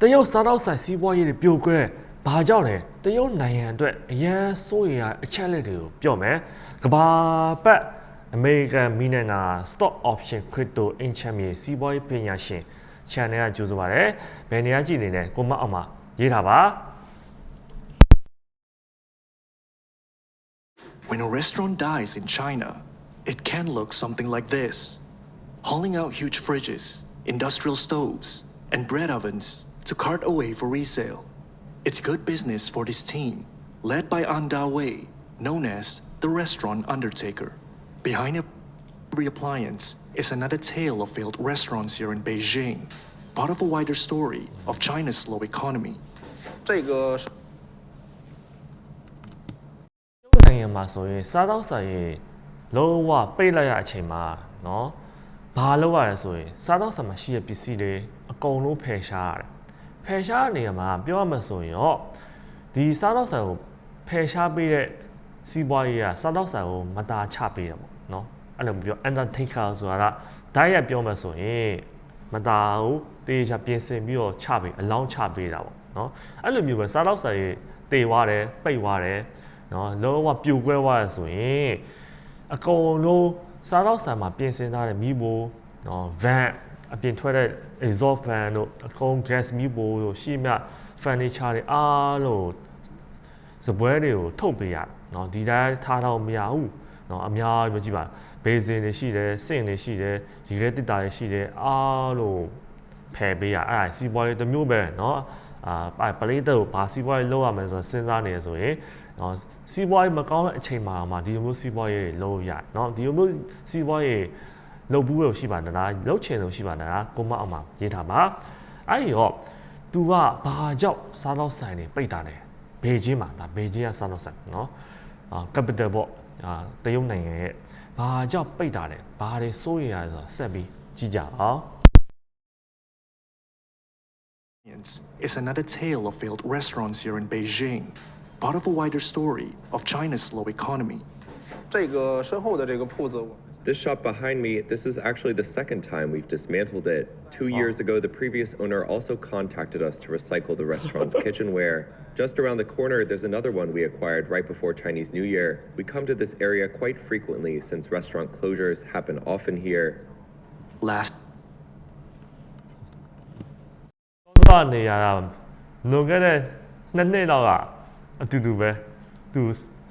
တရုတ်စားတော့ဆိုင်စီးပွားရေးတွေပြိုကွဲဘာကြောင့်လဲတရုတ်နိုင်ငံအတွက်အရန်စိုးရိမ်ရအချက်လက်တွေကိုပြောမယ်ကဘာပတ်အမေရိကန်မီနန်နာ stock option crypto အင်ချမ်းမြေစီးပွားရေးပညာရှင် channel ကကြိုးစားပါတယ်ဘယ်နေရာကြည့်နေလဲကိုမအောင်မှာရေးထားပါ When a restaurant dies in China, it can look something like this hauling out huge fridges, industrial stoves, and bread ovens to cart away for resale. It's good business for this team, led by An Da Wei, known as the restaurant undertaker. Behind every appliance is another tale of failed restaurants here in Beijing, part of a wider story of China's slow economy. 这个是 နိုင်ငံမှာဆိုရင်စားတော့ဆိုင်ရင်လုံးဝပိတ်လိုက်ရအချိန်မှာเนาะဘာလုပ်ရလဲဆိုရင်စားတော့ဆိုင်မှာရှိတဲ့ပစ္စည်းတွေအကုန်လုံးဖယ်ရှားရတယ်ဖ ယ်ရှားနေရာမှာပြောရမှဆိုရင်တော့ဒီစားတော့ဆိုင်ကိုဖယ်ရှားပေးတဲ့စီးပွားရေးကစားတော့ဆိုင်ကိုမတာချပေးတယ်ပေါ့နော်အဲ့လိုပြော entertainer ဆိုတာကဓာတ်ရိုက်ပြောမှဆိုရင်မတာကိုတေးချပြင်ဆင်ပြီးတော့ချပေးအလောင်းချပေးတာပေါ့နော်အဲ့လိုမျိုးပဲစားတော့ဆိုင်ရေတေဝါတယ်ပိတ်ဝါတယ်နော်လုံးဝပြိုကွဲသွားရဆိုရင်အကုန်လုံးစားတော့ဆိုင်မှာပြင်ဆင်ထားတဲ့မိဘနော် van အပြင်ထွက်တဲ့ exhaust fan တို့အကုန် gas မီးဘိုးတို့ရှိမြ furniture တွေအားလုံးစပွဲတွေကိုထုတ်ပေးရနော်ဒီတိုင်းထားတော့မရဘူးနော်အများကြီးမကြည့်ပါဘေးစင်တွေရှိတယ်စင့်တွေရှိတယ်ဒီရဲတစ်တာတွေရှိတယ်အားလုံးဖယ်ပေးရအဲ့ဒါစီးပွားရေးတစ်မျိုးပဲเนาะအာပလေးတော့ဘာစီးပွားရေးလုပ်ရမလဲဆိုတော့စဉ်းစားနေရဆိုရင်เนาะစီးပွားရေးမကောင်းတဲ့အချိန်မှာမှဒီလိုမျိုးစီးပွားရေးတွေလုပ်ရเนาะဒီလိုမျိုးစီးပွားရေး လုပ်ဘူးလို့ရှိပါတလားလုပ်ချင်လို့ရှိပါတလားကိုမအောင်မှာရေးထားပါအဲ့ဒီတော့ तू ကဘာကြောင့်စားတော့ဆိုင်နေပိတ်တာလဲဘေကျင်းမှာဒါဘေကျင်းကစားတော့ဆိုင်เนาะအာ capital ပေါ့အာတရုတ်နိုင်ငံရဲ့ဘာကြောင့်ပိတ်တာလဲဘာတွေစိုးရိမ်ရလဲဆိုတော့ဆက်ပြီးကြည့်ကြအောင် is another tale of failed restaurants here in Beijing, part of a wider story of China's slow economy. 这个身后的这个铺子，我 This shop behind me, this is actually the second time we've dismantled it. Two years ago, the previous owner also contacted us to recycle the restaurant's kitchenware. Just around the corner, there's another one we acquired right before Chinese New Year. We come to this area quite frequently since restaurant closures happen often here. Last စနေရတာလွန်ခဲ့တဲ့နှစ်နှစ်လောက်ကအတူတူပဲသူ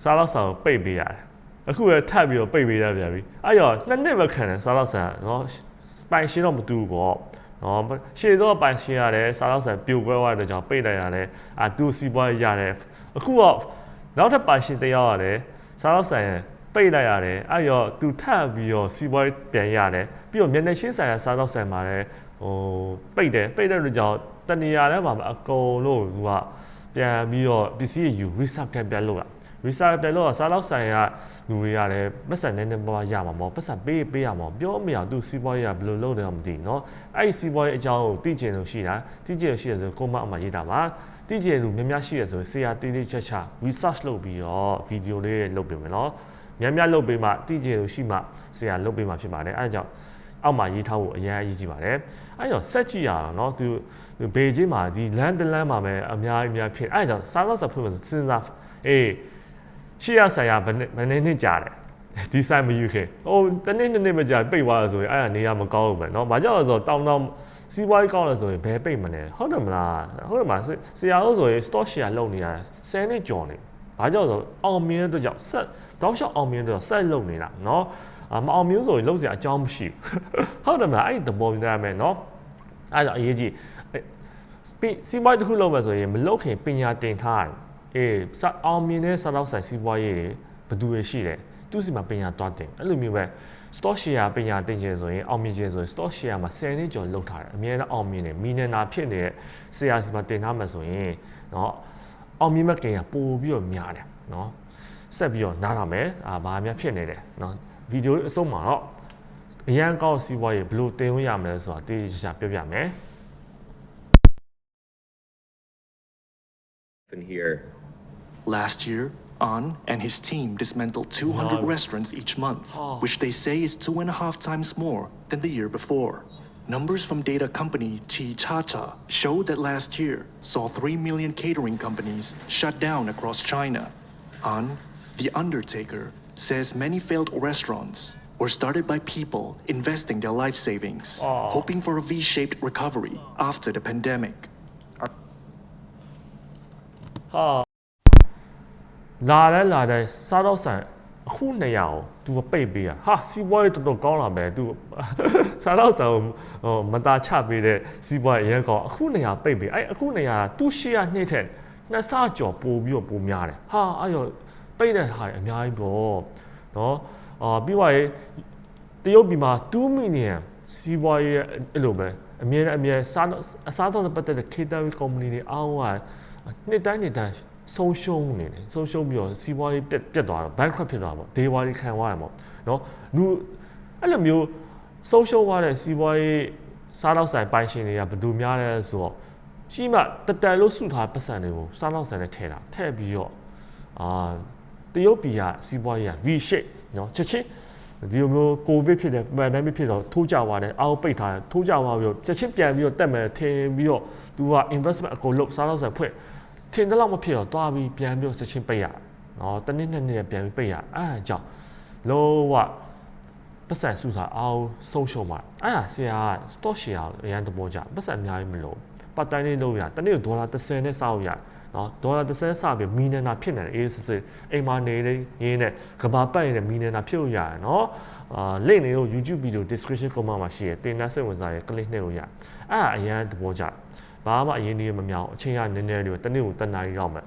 စားတော့ဆောင်ပိတ်ပေးရတယ် အခုလည်းထပ်ပြီးတော့ပိတ်ပေးရပြန်ပြီအဲ့တော့နှစ်နှစ်ပဲခံတယ်စားတော့ဆန်နော်ပိုင်ရှင်တော့မတူဘူးပေါ့နော်ရှေ့တော့ပိုင်ရှင်ရတယ်စားတော့ဆန်ပြိုကွဲသွားတဲ့ကြောင့်ပိတ်လိုက်ရတယ်အာသူစီးပွားရတယ်အခုတော့နောက်ထပ်ပိုင်ရှင်တစ်ယောက်ရတယ်စားတော့ဆန်ပိတ်လိုက်ရတယ်အဲ့တော့သူထပ်ပြီးတော့စီးပွားပြန်ရတယ်ပြီးတော့မျက်နှာရှင်းဆိုင်ရစားတော့ဆန်မှာလည်းဟိုပိတ်တယ်ပိတ်တဲ့လူကြောင့်တနေရာထဲမှာအကုန်လုံးသူကပြန်ပြီးတော့ပစ္စည်းယူ recycle ပြန်လုပ်တာ recycle လို့စားတော့ဆိုင်ရလူတွေရတယ်ပတ်စံနေနေပေါ်ရမှာမဟုတ်ပတ်စံပေးပေးရမှာပြောမရသူစီးပွားရေးကဘယ်လိုလုပ်တယ်မသိဘူးเนาะအဲ့ဒီစီးပွားရေးအကြောင်းကိုသိကျင်လို့ရှိတာသိကျင်လို့ရှိရဆိုကိုမအမှရေးတာပါသိကျင်လူများများရှိရဆိုဆရာတေးလေးချက်ချ research လုပ်ပြီးတော့ဗီဒီယိုလေးလုပ်ပေးမယ်เนาะများများလုပ်ပေးမှသိကျင်လို့ရှိမှဆရာလုပ်ပေးမှဖြစ်ပါတယ်အဲဒါကြောင့်အောက်မှာရေးထားဖို့အရင်အရေးကြီးပါတယ်အဲဒါကြောင့်ဆက်ကြည့်ရအောင်เนาะသူဘေဂျင်းမှာဒီလန်တလန်မှာပဲအများကြီးများဖြစ်အဲဒါကြောင့်စားတော့ဆက်ဖွင့်မယ်စဉ်းစားအေး ရှေ့ရဆိုင်ရဘယ်နှစ်ဘယ်နှစ်နှစ်ကြာတယ်ဒီဆိုင်မယူခင်ဟိုတနေ့နှစ်နှစ်မကြာပိတ်သွားရဆိုရင်အဲ့ဒါနေရမကောင်းဘူးပဲเนาะဘာကြောင့်လဲဆိုတော့တောင်းတောင်းစီးပွားရေးကောင်းလဲဆိုရင်ဘယ်ပိတ်မလဲဟုတ်တယ်မလားဟုတ်တယ်မလားဆရာတို့ဆိုရင် stock share လုပ်နေရတယ်10နှစ်ကျော်နေဘာကြောင့်လဲဆိုအောင်မြင်တဲ့အတွက်ကြောင့်ဆက်တောင်းလျှောက်အောင်မြင်တဲ့အတွက်ဆက်လုပ်နေတာเนาะမအောင်မြင်ဆိုရင်လုပ်စရာအကြောင်းမရှိဘူးဟုတ်တယ်မလားအဲ့ဒီသဘောမျိုးရမယ်เนาะအဲ့ဒါအရေးကြီးစီးပွားရေးတစ်ခုလုပ်မယ်ဆိုရင်မလုပ်ခင်ပညာတင်ထားတယ် အေးစအောင်မြင်တဲ့စားတော့ဆိုင်စီးပွားရေးတွေဘယ်သူတွေရှိတယ်သူစီမှာပညာတွားတင်အဲ့လိုမျိုးပဲ stock share ပညာတင်ခြင်းဆိုရင်အောင်မြင်ခြင်းဆိုရင် stock share မှာ10နှစ်ကျော်လောက်ထားတယ်အများနဲ့အောင်မြင်တယ်မီနနာဖြစ်နေတဲ့ဆရာစီမှာတင်ထားမှဆိုရင်เนาะအောင်မြင်မဲ့ကိန်းကပို့ပြီးတော့များတယ်เนาะဆက်ပြီးတော့နားထောင်မယ်အာဘာများဖြစ်နေတယ်เนาะဗီဒီယိုအဆုံးမှာတော့အရန်ကောက်စီးပွားရေးဘယ်လိုတင်ဝင်ရမလဲဆိုတာတိကျကျပြောပြမယ် In here, Last year, An and his team dismantled 200 No. restaurants each month, Oh. which they say is two and a half times more than the year before. Numbers from data company Chi Cha show that last year saw 3 million catering companies shut down across China. An, the undertaker, says many failed restaurants were started by people investing their life savings, hoping for a V shaped recovery after the pandemic. ဟာ လာလဲလာတယ်စားတော့ဆန်အခုနေရအောင် तू ပိတ်ပေးရဟာစီးပွားရေးတော်တော်ကောင်းလာမယ် तू စားတော့ဆန်ကိုဟိုမตาချပေးတဲ့စီးပွားရေးအရင်ကောင်းအခုနေရပိတ်ပေးအဲ့အခုနေရသူ့ရှေ့ရနှိမ့်ထက်နှစ်ဆကျော်ပို့ပြီးတော့ပိုများတယ်ဟာအဲ့ရောပိတ်တဲ့ဟာတွေအများကြီးပေါ့နော်အာပြီးသွားရင်တရုတ်ပြည်မှာ2 million စီးပွားရေးရဲ့အဲ့လိုပဲအမြဲတမ်းအမြဲစားတော့အစားတော့ပတ်သက်တဲ့ catering company တွေအားလုံးကနှစ်တိုင်းနှစ်တိုင်း ဆုံးရှုံးနေတယ်ဆုံးရှုံးပြီးတော့စီးပွားရေးပြတ်ပြတ်သွားတော့ bankrupt ဖြစ်သွားတာပေါ့ဒေဝါရီခံသွားရမှာပေါ့နော်လူအဲ့လိုမျိုးဆုံးရှုံးသွားတဲ့စီးပွားရေးစားတော့ဆိုင်ပိုင်ရှင်တွေကဘယ်သူများလဲဆိုတော့ရှိမှတတန်လို့စုထားပတ်စံတွေကိုစားတော့ဆိုင်နဲ့ထည့်တာထည့်ပြီးတော့အာတရုတ်ပြည်ကစီးပွားရေးက V shape နော်ချက်ချင်းဒီလိုမျိုးကိုဗစ်ဖြစ်တဲ့ pandemic ဖြစ်တော့ထိုးကြသွားတယ်အောက်ပိတ်ထားတယ်ထိုးကြသွားပြီးတော့ချက်ချင်းပြန်ပြီးတော့တက်မယ်ထင်ပြီးတော့သူက investment အကုန်လုပ်စားတော့ဆိုင်ဖွင့် ထင်တယ်လို့မဖြစ်တော့တွားပြီးပြန်ပြီးတော့ချက်ချင်းပိတ်ရနော်တနည်းနဲ့နဲ့ပြန်ပြီးပိတ်ရအဲ့ဒါကြောင့်လောကပတ်စံစုထားအောင်ဆုံးရှုံးမှာအဲ့ဒါဆရာက stock share ကိုအရန်တဘောကြပတ်စံအများကြီးမလို့ပတ်တိုင်းလေးလုပ်ရတနေ့ဒေါ်လာ30နဲ့စောက်ရနော်ဒေါ်လာ30စပြီးမီနနာဖြစ်နေတယ်အေးစစ်စစ်အိမ်မှာနေနေရင်းနဲ့ကဘာပတ်နေတဲ့မီနနာဖြစ်လို့ရတယ်နော်အာလိန့်နေလို့ YouTube video description comment မှာရှိရတင်တဲ့စိတ်ဝင်စားရ click နှိပ်လို့ရအဲ့ဒါအရန်တဘောကြ ဘာမှအရင်ကြီးမမြောင်အချိန်ကနည်းနည်းလေးတနေ့ကိုတနားရီတော့မယ်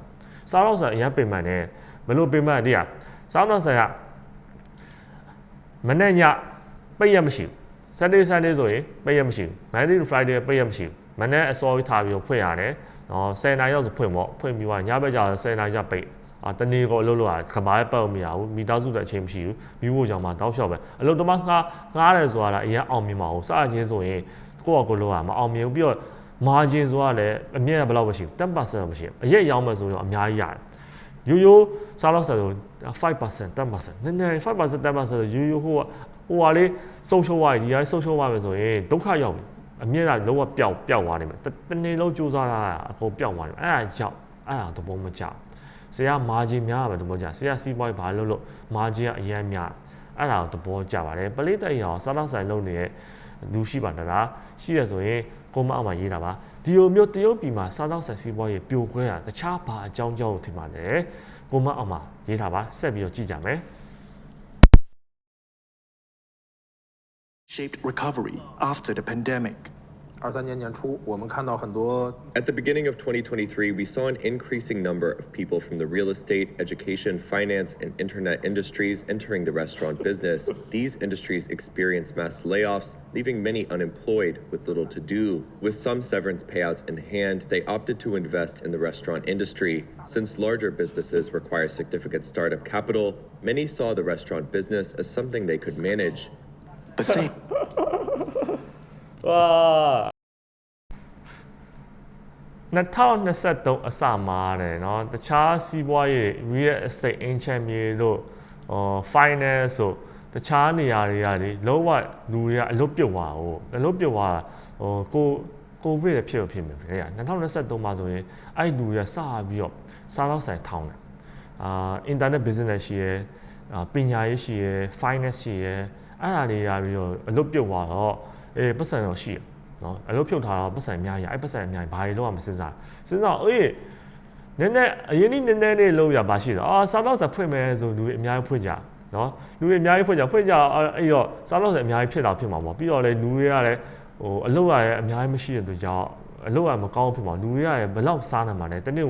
စားတော့ဆန်အရန်ပင်ပန်းတယ်ဘယ်လိုပင်ပန်းတည်းอ่ะစားတော့ဆန်ကမနေ့ညပိတ်ရမရှိဘူး Saturday Sunday ဆိုရင်ပိတ်ရမရှိဘူး Monday to Friday ပိတ်ရမရှိဘူးမနေ့အစောကြီးထားပြီးတော့ဖွင့်ရတယ်နော်10နာရီရောက်ဆိုဖွင့်ပေါ့ဖွင့်ပြီးတော့ညဘက်ကျတော့10နာရီကျပိတ်အာတနေ့ကိုအလုပ်လုပ်ရခဘာပဲပတ်မရဘူးမိသားစုတဲ့အချိန်မရှိဘူးမိဖို့ကြောင့်မှတောက်လျှောက်ပဲအလုပ်တမငှားငှားတယ်ဆိုတာလည်းအရင်အောင်မြင်ပါဘူးစအချင်းဆိုရင်ကိုယ့်အကိုလုပ်ရမအောင်မြင်ဘူးပြီးတော့ margin ဆိုတာလည်းအမြင့်ဘယ်လောက်မရှိဘူး10%မရှိဘူးအရက်ရောင်းမယ်ဆိုရင်အများကြီးရတယ်ရိုးရိုးစားလို့ဆို5% 10%နည်းနည်း5% 10%ဆိုရိုးရိုးဟိုကဟိုဟာလေးဆုံးရှုံးသွားပြီဒီဟာဆုံးရှုံးသွားမယ်ဆိုရင်ဒုက္ခရောက်ပြီအမြင့်ကလုံးဝပျောက်ပျောက်သွားနေမယ်တတနေ့လုံးစူးစမ်းတာအကုန်ပျောက်သွားတယ်အဲ့ဒါကြောင့်အဲ့ဒါသဘောမကျဆရာ margin များပါသဘောကျဆရာစီးပွားရေးဘာလို့လို့ margin ကအရင်များအဲ့ဒါကိုသဘောကျပါတယ်ပလိတိုက်ရောစားတော့ဆိုင်လုပ်နေတဲ့ လူရှိပါတလားရှိရဆိုရင်ကိုမအောင်မှာရေးတာပါဒီလိုမျိုးတရုတ်ပြည်မှာစားတော့ဆိုင်စီးပွားရေးပြိုခွဲတာတခြားဘာအကြောင်းကြောင့်ထင်ပါလဲကိုမအောင်မှာရေးတာပါဆက်ပြီးတော့ကြည့်ကြမယ် Shaped recovery after the pandemic. At the beginning of 2023, we saw an increasing number of people from the real estate, education, finance, and internet industries entering the restaurant business. These industries experienced mass layoffs, leaving many unemployed with little to do. With some severance payouts in hand, they opted to invest in the restaurant industry. Since larger businesses require significant startup capital, many saw the restaurant business as something they could manage. わあ 2023အစမှာတယ်เนาะတခြားစီးပွားရေး real estate အင်ချမ်းမြေတို့ဟော finance ဆိုတခြားနေရာတွေကလေလုံးဝလူတွေကအလုပ်ပြုတ်သွားဟိုအလုပ်ပြုတ်သွားဟိုကိုကိုဗစ်လည်းဖြစ်လို့ဖြစ်မယ်ခင်ဗျာ2023မှာဆိုရင်အဲ့လူတွေကစပြီးတော့စားတော့ဆိုင်ထောင်းတယ်အာ internet business ရှိရယ်အာပညာရေးရှိရယ် finance ရှိရယ်အဲ့ဒါတွေကပြီးတော့အလုပ်ပြုတ်သွားတော့အေးပတ်စံတော့ရှိရယ် နော်အလုပ်ဖြုတ်ထားတော့ပတ်စံအများကြီးအဲ့ပတ်စံအများကြီးဘာတွေတော့မစဉ်းစားစဉ်းစားအေးနည်းနည်းအရင်နည်းနည်းနည်းလေးလုံးရပါရှိတော့အာစားတော့စဖွင့်မယ်ဆိုလူတွေအများကြီးဖွင့်ကြနော်လူတွေအများကြီးဖွင့်ကြဖွင့်ကြအဲ့တော့စားတော့စအများကြီးဖြစ်တာဖြစ်မှာပေါ့ပြီးတော့လေလူတွေကလည်းဟိုအလုပ်ရရဲ့အများကြီးမရှိတဲ့သူကြောင့်အလုပ်ရမကောင်းဖြစ်မှာလူတွေကလည်းဘယ်လောက်စားနိုင်မှာလဲတနေ့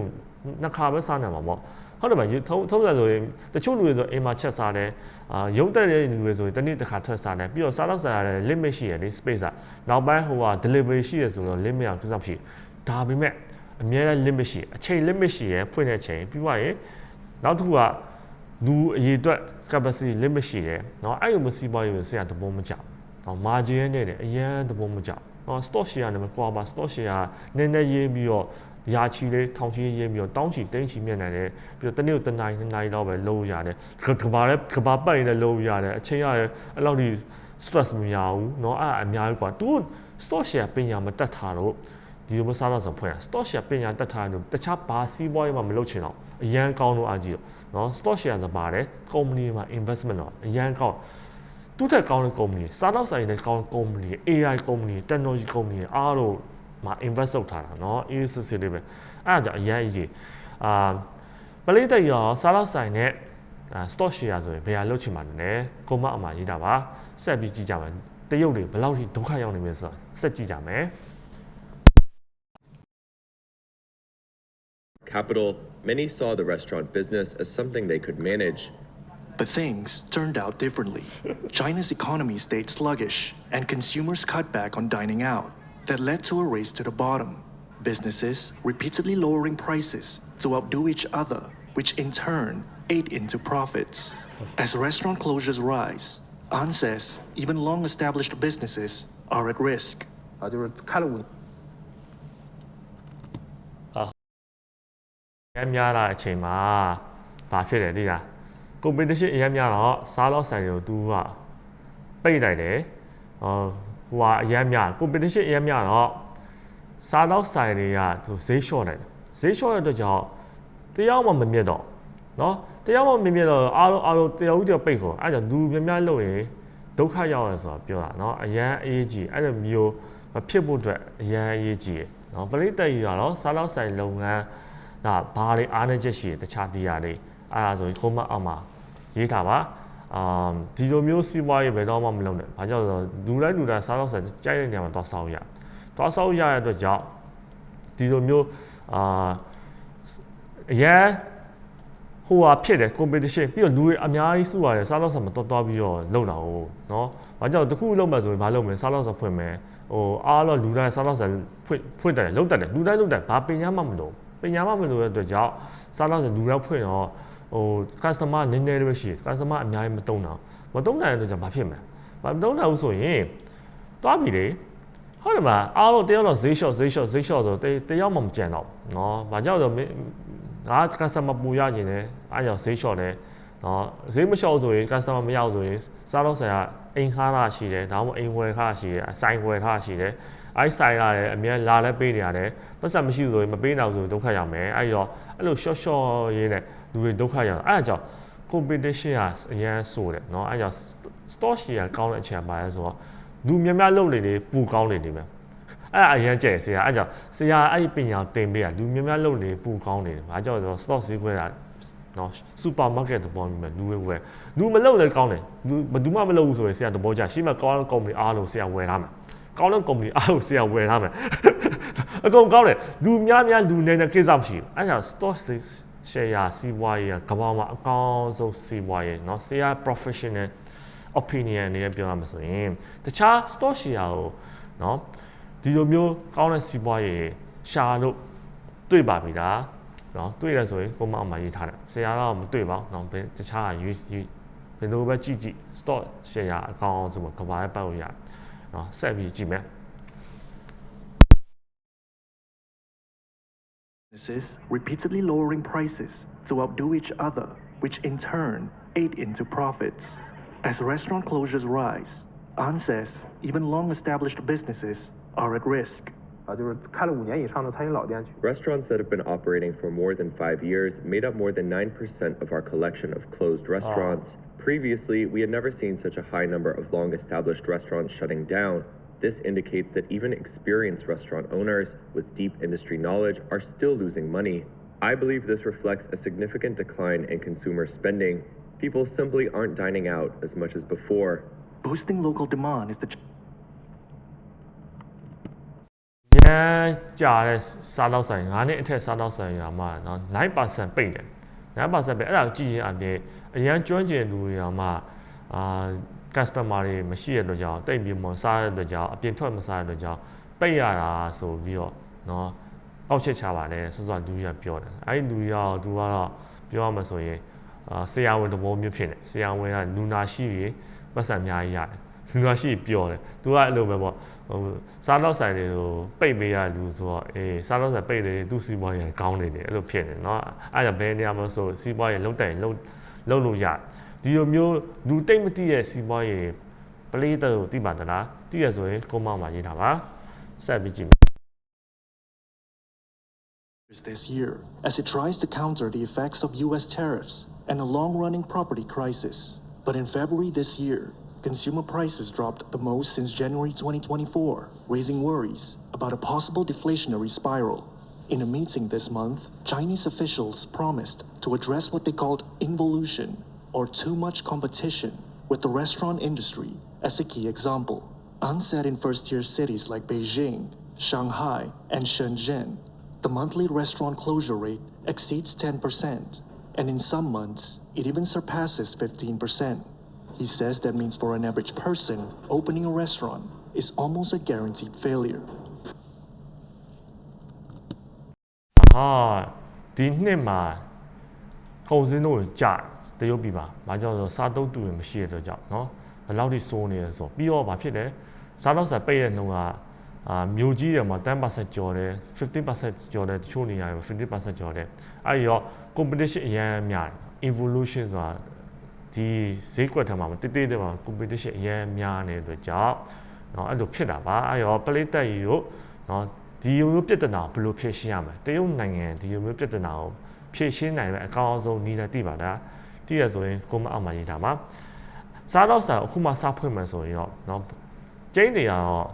နှစ်ခါပဲစားနိုင်မှာပေါ့ ဟုတ်တယ်ဗျထုံးထုံးစံဆိုရင်တချို့လူတွေဆိုအိမ်မှာချက်စားတယ်အာရုံတက်တဲ့လူတွေဆိုရင်တနေ့တစ်ခါထွက်စားတယ်ပြီးတော့စားတော့စားရတယ် limit ရှိရလေ space ကနောက်ပိုင်းဟိုက delivery ရှိရဆိုတော့ limit အောင်ကိစ္စမရှိဒါပေမဲ့အများနဲ့ limit ရှိအချိန် limit ရှိရဖွင့်တဲ့အချိန်ပြီးသွားရင်နောက်တစ်ခုကလူအရေးအတွက် capacity limit ရှိတယ်เนาะအဲ့လိုမျိုးစီးပွားရေးကိုဆရာတဘုံမကြောက်เนาะ margin နဲ့လည်းအရန်တဘုံမကြောက်เนาะ stock share နဲ့မကွာပါ stock share နည်းနည်းရေးပြီးတော့ ရာချီလေးထောင်ချီရေးပြီးတော့တောင်းချီတင်းချီမြက်နိုင်တယ်ပြီးတော့တနေ့ကိုတနိုင်နှစ်နိုင်တော့ပဲလုံးရတယ်ကဘာလဲကဘာပတ်ရင်လည်းလုံးရတယ်အချိန်ရတယ်အဲ့လောက်ဒီ stress မရဘူးเนาะအဲ့အများကြီးกว่า तू stock share ပညာမတက်ထားတော့ဒီလိုမျိုးစားတော့ဆိုဖွင့်ရ stock share ပညာတက်ထားလို့တခြားဘာစီးပွားရေးမှမလုပ်ချင်တော့အရန်ကောင်းလို့အားကြီးတော့နော် stock share ဆိုပါတယ် company မှာ investment တော့အရန်ကောင်းတူတက်ကောင်းတဲ့ company စားတော့ဆိုင်တဲ့ကောင်း company AI company technology company အားလို့ မှာ invest လုပ်ထားတာเนาะ ESC လေးပဲအဲ့ဒါကြောင့်အရန်အကြီးအာပလေးတက်ရောစားတော့ဆိုင်နဲ့အာ stock share ဆိုရင်ဘယ်ဟာလုပ်ချင်မှာလဲကိုမအမှာရေးတာပါဆက်ပြီးကြည့်ကြမယ်တရုတ်တွေဘယ်လောက်ထိဒုက္ခရောက်နေမလဲဆိုတော့ဆက်ကြည့်ကြမယ် Capital, many saw the restaurant business as something they could manage. But things turned out differently. China's economy stayed sluggish, and consumers cut back on dining out. that led to a race to the bottom, businesses repeatedly lowering prices to outdo each other, which in turn ate into profits. As restaurant closures rise, An says even long established businesses are at risk. ။အများများလာတဲ့အချိန်မှာဘာဖြစ်လဲသိလား။ competition ဟိုကအများများ competition အများများတော့စားတော့ဆိုင်တွေကသူဈေးလျှော့လိုက်တယ်ဈေးလျှော့တဲ့အတွက်ကြောင့်တယောက်မှမမြတ်တော့နော်တယောက်မှမမြတ်တော့အားလုံးအားလုံးတယောက်ဦးတယောက်ပိတ်ခေါ်အဲ့ဒါကြောင့်လူများများလုပ်ရင်ဒုက္ခရောက်ရဆိုတာပြောတာနော်အရန်အေးကြီးအဲ့လိုမျိုးမဖြစ်ဖို့အတွက်အရန်အေးကြီးရယ်နော်ပရိသတ်ကြီးကတော့စားတော့ဆိုင်လုပ်ငန်းဒါဘာတွေအားနေချက်ရှိတယ်တခြားတရားတွေအဲ့ဒါဆိုရင်ခုံးမအောင်မှာရေးထားပါ အာဒီလိုမျိုးစီးပွားရေးဘယ်တော့မှမလုပ်နဲ့။ဘာကြောင့်လဲဆိုတော့လူတိုင်းလူတိုင်းစားတော့ဆက်ကြိုက်တဲ့နေရာမှာသွားဆောက်ရ။သွားဆောက်ရတဲ့အတွက်ကြောင့်ဒီလိုမျိုးအာအရင်ဟိုဟာဖြစ်တယ် competition ပြီးတော့လူတွေအများကြီးစုရတယ်စားတော့ဆက်မတော်တော်ပြီးတော့လုံတာဟုတ်နော်။ဘာကြောင့်တခုလုံးမှဆိုရင်မလုပ်မယ်စားတော့ဆက်ဖွင့်မယ်။ဟိုအားတော့လူတိုင်းစားတော့ဆက်ဖွင့်ဖွင့်တယ်လုံတက်တယ်လူတိုင်းလုံတက်ဘာပညာမှမလုပ်ပညာမှမလုပ်တဲ့အတွက်ကြောင့်စားတော့ဆက်လူတိုင်းဖွင့်တော့ ဟို customer နည်းနည်းလေးပဲရှိတယ် customer အများကြီးမတုံးတော့မတုံးနိုင်တဲ့အတွက်ကြောင့်ဘာဖြစ်မလဲ။ဘာမတုံးနိုင်ဘူးဆိုရင်တွားပြီလေ။ဟုတ်တယ်မလားအားလုံးတယောက်တော့ဈေးလျှော့ဈေးလျှော့ဈေးလျှော့ဆိုတတယောက်မှမကြံတော့ဘူးเนาะ။ဘာကြောင့်လဲဆိုတော့မင်းငါ customer ပူရခြင်းနဲ့အားကြောင့်ဈေးလျှော့တယ်เนาะဈေးမလျှော့ဆိုရင် customer မရောက်ဆိုရင်စားတော့ဆရာအိမ်ခါတာရှိတယ်ဒါမှမဟုတ်အိမ်ဝယ်ခါရှိတယ်ဆိုင်ဝယ်ခါရှိတယ်အဲ့ဆိုင်ရတယ်အများလာလဲပေးနေရတယ်ပတ်စံမရှိဆိုရင်မပေးနိုင်ဘူးဆိုရင်ဒုက္ခရောက်မယ်အဲ့တော့အဲ့လို short short ရေးနဲ့ လူတွေဒုက္ခရောက်အဲ့ဒါကြောင့် competition ကအရန်ဆိုတယ်เนาะအဲ့ကြောင့် store share ကောင်းတဲ့အချိန်ပါလဲဆိုတော့လူများများလုပ်နေတယ်ပူကောင်းနေတယ်မယ်အဲ့ဒါအရင်ကျဲဆရာအဲ့ကြောင့်ဆရာအဲ့ဒီပညာသင်ပေးတာလူများများလုပ်နေပူကောင်းနေတယ်။ဘာကြောင့်လဲဆိုတော့ stock ဈေးကွက်တာနော် supermarket တပေါ်မှာလူဝယ်ဝယ်လူမလုပ်လည်းကောင်းတယ်လူဘယ်သူမှမလုပ်ဘူးဆိုရင်ဆရာတဘောကြရှေ့မှာကောင်းတဲ့ company အားလုံးဆရာဝယ်ထားမှာကောင်းတဲ့ company အားလုံးဆရာဝယ်ထားမှာအကုန်ကောင်းတယ်လူများများလူနေတဲ့ကိစ္စမရှိဘူးအဲ့ကြောင့် stock share စီးပွားရေးကကမ္ဘာမှာအကောင်းဆုံးစီးပွားရေးเนาะဆရာ professional opinion အနေနဲ့ပြောရမှာဆိုရင်တခြား stock share ကိုเนาะဒီလိုမျိုးကောင်းတဲ့စီးပွားရေးရှာလို့တွေ့ပါပြီလားเนาะတွေ့ရဆိုရင်ကိုမအောင်မရေးထားတယ်ဆရာတော့မတွေ့ပါဘူးเนาะဘယ်တခြားရွေးရွေးဘယ်လိုပဲကြည့်ကြည့် stock share အကောင်းအောင်ဆိုမှကမ္ဘာရဲ့ပတ်လို့ရတယ်เนาะဆက်ပြီးကြည့်မယ် businesses repeatedly lowering prices to outdo each other, which in turn ate into profits. As restaurant closures rise, An says even long established businesses are at risk. Restaurants that have been operating for more than five years made up more than 9% of our collection of closed restaurants. Previously, we had never seen such a high number of long established restaurants shutting down, this indicates that even experienced restaurant owners with deep industry knowledge are still losing money. I believe this reflects a significant decline in consumer spending. People simply aren't dining out as much as before. Boosting local demand is the ။ရန်ကြာတဲ့စားတော့ဆိုင်၅နှစ်အထက်စားတော့ဆိုင်ရာမှာနော်9%ပိတ်တယ်။9%ပဲအဲ့ဒါကိုကြည့်ရင်အပြင်အရန်ကျွမ်းကျင်လူတွေရာမှာအာ customer တွေမရှိတဲ့အတွက်ကြောင့်တိတ်ပြီးမစားတဲ့အတွက်ကြောင့်အပြင်ထွက်မစားတဲ့အတွက်ကြောင့်ပိတ်ရတာဆိုပြီးတော့เนาะအောက်ချက်ချပါတယ်စောစောလူကြီးကပြောတယ်အဲ့ဒီလူကြီးကသူကတော့ပြောရမှာဆိုရင်အာဆရာဝန်တဘောမျိုးဖြစ်နေဆရာဝန်ကလူနာရှိပြီးပတ်စံအများကြီးရတယ် လူကရှိပြောတယ်သူကအဲ့လိုပဲပေါ့ဟိုစားတော့ဆိုင်တွေကိုပိတ်ပေးရလူဆိုတော့အေးစားတော့ဆိုင်ပိတ်တယ်သူစီးပွားရေးကောင်းနေတယ်အဲ့လိုဖြစ်နေเนาะအဲ့ဒါဘယ်နေရာမှာဆိုစီးပွားရေးလုံးတိုင်လုံးလုံးလို့ရ ဒီလိုမျိုးလူတိတ်မတိရဲ့စီးပွားရေးပလေးတော့တိပါတလားတိရဆိုရင်ကိုမောင်မှာရေးတာပါ ဆက်ပြီးကြည့်မယ် this year as it tries to counter the effects of U.S. tariffs and a long running property crisis. But in February this year, consumer prices dropped the most since January 2024, raising worries about a possible deflationary spiral. In a meeting this month, Chinese officials promised to address what they called involution, or too much competition, with the restaurant industry as a key example. Onset in first tier cities like Beijing, Shanghai, and Shenzhen, the monthly restaurant closure rate exceeds 10%, and in some months, it even surpasses 15%. He says that means for an average person, opening a restaurant is almost a guaranteed failure. ဟာဒီနှစ်မှာကုန်စည်တို့ကြာတ ရုတ်ပြည်မှာဘာကြောင့်လဲဆိုတော့စားတုံးတူရင်မရှိတဲ့အတွက်ကြောင့်เนาะဘယ်လောက်ထိစိုးနေလဲဆိုတော့ပြီးတော့ဘာဖြစ်လဲစားတော့စားပိတ်တဲ့နှုန်းကအာမြို့ကြီးတယ်မှာ10%ကျော်တယ်15%ကျော်တယ်တချို့နေရာတွေမှာ50%ကျော်တယ်အဲ့ဒီတော့ competition အများကြီးများတယ် evolution ဆိုတာဒီဈေးကွက်ထဲမှာတိတိတဲ့မှာ competition အများကြီးများနေတဲ့အတွက်ကြောင့်เนาะအဲ့လိုဖြစ်တာပါအဲ့တော့ play တက်ကြီးတို့เนาะ ဒီလိုမျိုးပြဿနာကိုဘယ်လိုဖြေရှင်းရမလဲတရုတ်နိုင်ငံဒီလိုမျိုးပြဿနာကိုဖြေရှင်းနိုင်တဲ့အကောင်းဆုံးနည်းလည်းသိပါလား သိရဆိုရင်ကိုမအောက်မှာရေးထားပါစားတော့စားအခုမှစားဖွင့်မယ်ဆိုရင်တော့เนาะကျင်းတွေကတော့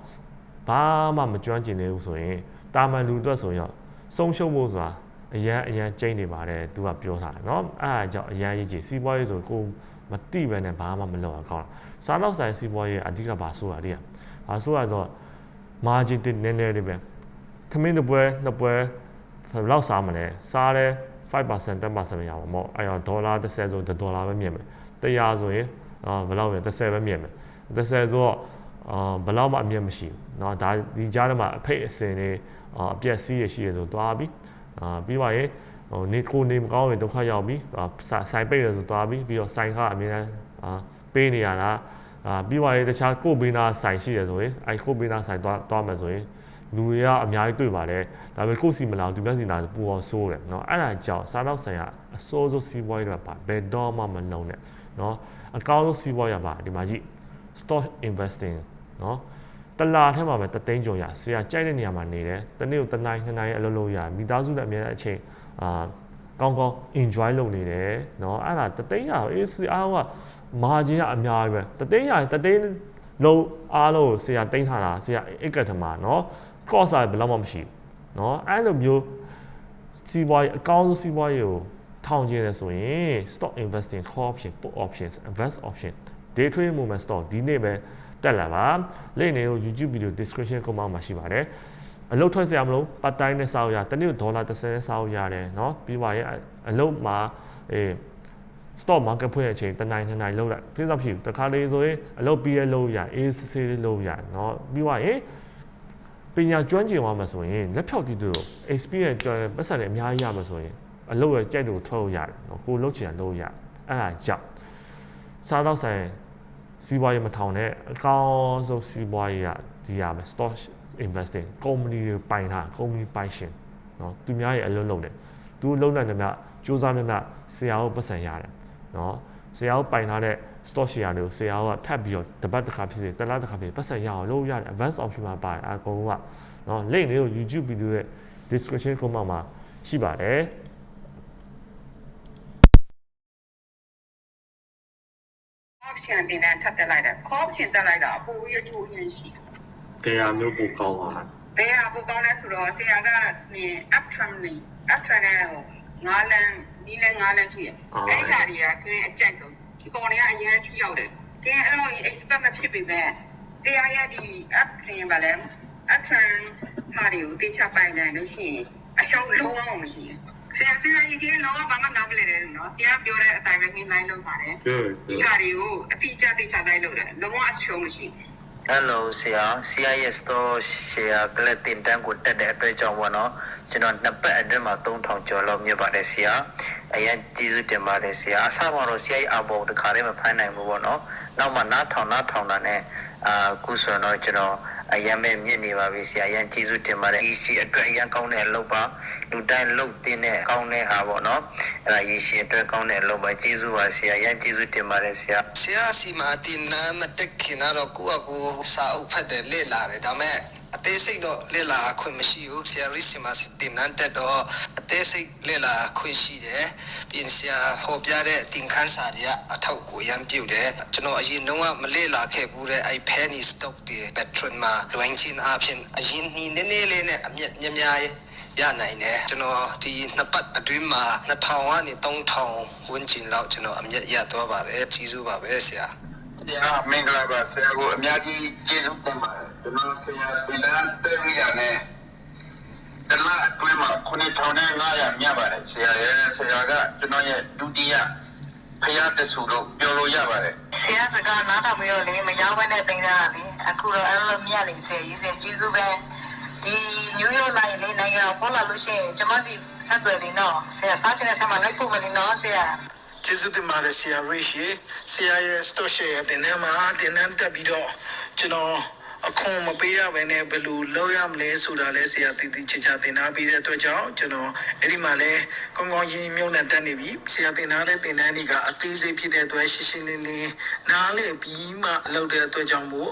ဘာမှမကျွမ်းကျင်နေဘူးဆိုရင်တာမန်လူအတွက်ဆိုရင်တော့ဆုံးရှုံးဖို့ဆိုတာအရန်အရန်ကျင်းနေပါတယ်သူကပြောထားတယ်เนาะအဲ့ဒါကြောင့်အရန်ရေးကြည့်စီးပွားရေးဆိုကိုမတိပဲနဲ့ဘာမှမလုပ်အောင်ကောင်းတာစားတော့ဆိုင်စီးပွားရေးအဓိကဘာဆိုရလဲဘာဆိုရတော့ margin တင်နေနေလေးပဲ သမင်းတစ်ပွဲနှစ်ပွဲဘယ်လောက်စားမလဲစားလဲ 5% 10%ရအောင်မဟုတ်အဲ့တော့ဒေါ်လာ30ဆိုဒေါ်လာပဲမြင်မယ်100ဆိုရင်အာဘယ်လောက်လဲ30ပဲမြင်မယ်30ဆိုတော့အာဘယ်လောက်မှအမြင်မရှိဘူးเนาะဒါဒီကြားထဲမှာအဖိတ်အစင်တွေအာအပြက်စီးရရှိရဆိုသွားပြီအာပြီးပါရင်ဟိုနေကိုနေမကောင်းရင်ဒုက္ခရောက်ပြီအာဆိုင်ပိတ်ရဆိုသွားပြီပြီးတော့ဆိုင်ကအမြင်အာပေးနေရတာအာပြီးပါရင်တခြားကိုဘေးနာဆိုင်ရှိရဆိုရင်အဲကိုဘေးနာဆိုင်သွားသွားမယ်ဆိုရင် လူတွေကအများကြီးတွေ့ပါတယ်ဒါပေမဲ့ကိုယ်စီမလာဘူးသူများစီလာပူအောင်ဆိုးတယ်เนาะအဲ့ဒါကြောင့်စားတော့ဆိုင်ကအစိုးစိုးစီးပွားရေးတွေပါဘယ်တော့မှမလုံးနဲ့เนาะအကောင်းဆုံးစီးပွားရေးပါဒီမှာကြည့် stock investing เนาะတလာထဲမှာပဲတသိန်းကျော်ရဆရာကြိုက်တဲ့နေရာမှာနေတယ်တနေ့ကိုတနိုင်နှစ်နိုင်အလုပ်လုပ်ရမိသားစုနဲ့အများအချိန်အာကောင်းကောင်း enjoy လုပ်နေတယ်เนาะအဲ့ဒါတသိန်းရအေးစီအားကမာဂျင်ကအများကြီးပဲတသိန်းရတသိန်းလုံးအားလုံးကိုဆရာတိမ့်ထားတာဆရာအိတ်ကတ်ထမှာเนาะ cost ဘယ်လောက်မှမရှိဘူးเนาะအဲ့လိုမျိုးစီးပွားရေးအကောင်းဆုံးစီးပွားရေးကိုထောင်ကျင်းတယ်ဆိုရင် stock investing call option put options invest option day trade movement stock ဒီနေ့ပဲတက်လာပါလိမ့်နေကို YouTube video description comment မှာရှိပါတယ်အလုပ်ထွက်စရာမလို part time နဲ့စောက်ရတနေ့ဒေါ်လာ30နဲ့စောက်ရတယ်เนาะပြီးပါရင်အလုပ်မှာအေး stock market ဖွင့်တဲ့အချိန်တနိုင်နှစ်နိုင်လောက်လိုက်ဖိစားမရှိဘူးတခါလေဆိုရင်အလုပ်ပြီးရလို့ရအေးစစ်စစ်လေးလုပ်ရเนาะပြီးပါရင်ပ ညာကျွမ်းကျင်သွားမှဆိုရင်လက်ဖြောက်တီးတို့ experience ကျွမ်းပတ်စံတွေအများကြီးရမှဆိုရင်အလုပ်ရကြိုက်လို့ထွက်လို့ရတယ်နော်ကိုလုပ်ချင်တာလုပ်ရအဲ့ဒါကြောင့်စားတော့ဆိုင်စီးပွားရေးမထောင်နဲ့အကောင်းဆုံးစီးပွားရေးကဒီရမယ် stock investing company တွေပိုင်တာ company ပိုင်ရှင်နော်သူများရဲ့အလုပ်လုပ်တယ်သူလုပ်နိုင်တယ်များစ조사နေမှာဆရာကိုပတ်စံရတယ်နော် ဆရာကပိုင်ထားတဲ့ stock share တွေကိုဆရာကထပ်ပြီးတော့တပတ်တစ်ခါဖြစ်စေတစ်လတစ်ခါဖြစ်ပတ်ဆက်ရအောင်လုပ်ရတယ် advance option မှာပါတယ်အကုန်လုံးကနော် link လေးကို YouTube video ရဲ့ description ကုန်းမှာမှာရှိပါတယ်ရှင်တင်တဲ့ထပ်တက်လိုက်တာ call ရှင်တက်လိုက်တာအပူရချိုးရင်းရှိတယ်။တရားမျိုးပူကောင်းပါလား။တရားပူကောင်းလဲဆိုတော့ဆရာကနေ uptrend နေ uptrend ကိုငါးလမ်း ဒီလမ်းငါးလမ်းရှိတယ်။အဲ့ဒီဟာတွေကခင်းအကြိုက်ဆုံးဒီကောင်တွေကအရင်ထိရောက်တယ်။ကဲအဲ့လို expect မဖြစ်ပေမဲ့ဆရာရဲ့ဒီ up tram ပါလဲ up tram ဟာတွေကိုတေချပိုင်တယ်လို့ရှိရင်အရှုံးလုံးဝမရှိဘူး။ဆရာဆရာကြီးကလုံးဝဘာမှနားမလည်တယ်နော်။ဆရာပြောတဲ့အတိုင်းပဲခင်း line လုပ်ပါတယ်။ဒီဟာတွေကိုအတိအကျသိချတိုင်းလုပ်တယ်လုံးဝအရှုံးမရှိဘူး Hello ဆရာဆရာရဲ့ store share ကလည်းတင်တန်းကိုတက်တဲ့အတွက်ကြောင့်ပေါ့နော်ကျွန်တော်နှစ်ပတ်အတွင်းမှာ3000ကျော်လောက်မြတ်ပါတယ်ဆရာ အရင်ကျေးဇူးတင်ပါတယ်ဆရာအစမှာတော့ဆရာရဲ့အဘောတခါတည်းမဖိုင်းနိုင်ဘူးပေါ့နော်နောက်မှနားထောင်နားထောင်တာနဲ့အာခုဆိုတော့ကျွန်တော်အရင်ပဲမြင့်နေပါပြီဆရာအရင်ကျေးဇူးတင်ပါတယ်ဒီရှိအတွက်အရင်ကောင်းတဲ့အလုပ်ပါ လူတိုင်းလုပ်တင်တဲ့ကောင်းတဲ့ဟာပေါ့နော်အဲ့ဒါရေရှိအတွက်ကောင်းတဲ့အလုပ်ပါကျေးဇူးပါဆရာအရင်ကျေးဇူးတင်ပါတယ်ဆရာဆရာစီမာတင်နာမတက်ခင်တော့ကိုယ့်အကူစာအုပ်ဖတ်တယ်လေ့လာတယ်ဒါပေမဲ့အသေးစိတ်တော့လေ့လာခွင့်မရှိဘူးဆရာရစ်စီမှာတင်နန်းတက်တော့အသေးစိတ်လေ့လာခွင့်ရှိတယ်ပြင်ဆရာဟောပြတဲ့တင်ခန်းစာတွေကအထောက်ကိုရမ်းပြုတ်တယ်ကျွန်တော်အရင်တော့မလေ့လာခဲ့ဘူးတဲ့အဲ့ penny stock တွေ patron မှာလွင်ချင်းအဖြစ်အရင်နီးနည်းနည်းလေးနဲ့အမြက်များများ ရနိုင်တယ်ကျွန်တော်ဒီနှစ်ပတ်အတွင်းမှာ2000ကနေ3000ဝန်းကျင်လောက်ကျွန်တော်အမြက်ရသွားပါတယ်ကြီးစုပါပဲဆရာတရားမင်္ဂလာပါဆရာကိုအများကြီးကျေးဇူးတင်ပါတယ်ကျွန်တော်ဆရာသင်တန်းတက်ရရနဲ့တလားအတွင်းမှာ9500မြတ်ပါတယ်ဆရာရဲ့ဆရာကကျွန်တော်ရဲ့ဒုတိယဖရာတဆူလို့ပြောလို့ရပါတယ်ဆရာစကားနားထောင်ပြီးတော့လေမရောက်ဘဲနဲ့တင်တာလေအခုတော့အဲ့လိုမြတ်နေဆရာကြီးဆရာကျေးဇူးပဲ ဒီနယူးယောက်နိုင်လေနိုင်ငံပေါ်လာလို့ရှိရင်ကျွန်မစီဆက်သွယ်နေတော့ဆရာစားချင်တဲ့ဆက်မှာလိုက်ဖို့မနေတော့ဆရာကျေးဇူးတင်ပါတယ်ဆရာရိရှိဆရာရဲ့ store share တင်နေမှာတင်နေတက်ပြီးတော့ကျွန်တော်အခုမပေးရဘဲနဲ့ဘယ်လိုလုပ်ရမလဲဆိုတာလဲဆရာတည်တည်ချာချာသင်ထားပြီးတဲ့အတွက်ကြောင့်ကျွန်တော်အဲ့ဒီမှာလဲကောင်းကောင်းရင်းမြုံနဲ့တက်နေပြီဆရာသင်ထားတဲ့သင်တန်းတွေကအသေးစိတ်ဖြစ်တဲ့အတွက်ရှင်းရှင်းလင်းလင်းနားလည်ပြီးမှလုပ်တဲ့အတွက်ကြောင့်မို့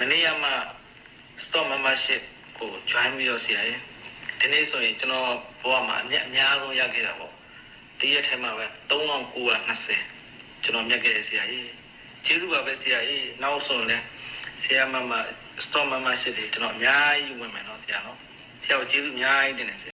မနေ့ကမှ store membership ကို join ပြီးတော့ဆရာရဲ့ဒီနေ့ဆိုရင်ကျွန်တော်ဘဝမှာအမြတ်အများဆုံးရခဲ့တာပေါ့ဒီရက်ထဲမှာပဲ3920ကျွန်တော်မြတ်ခဲ့တဲ့ဆရာရဲ့ကျေးဇူးပါပဲဆရာရဲ့နောက်ဆုံးလည်းဆရာမမ store membership တွေကျွန်တော်အများကြီးဝင်မယ်နော်ဆရာနော်ဆရာကိုကျေးဇူးအများကြီးတင်တယ်ဆရာ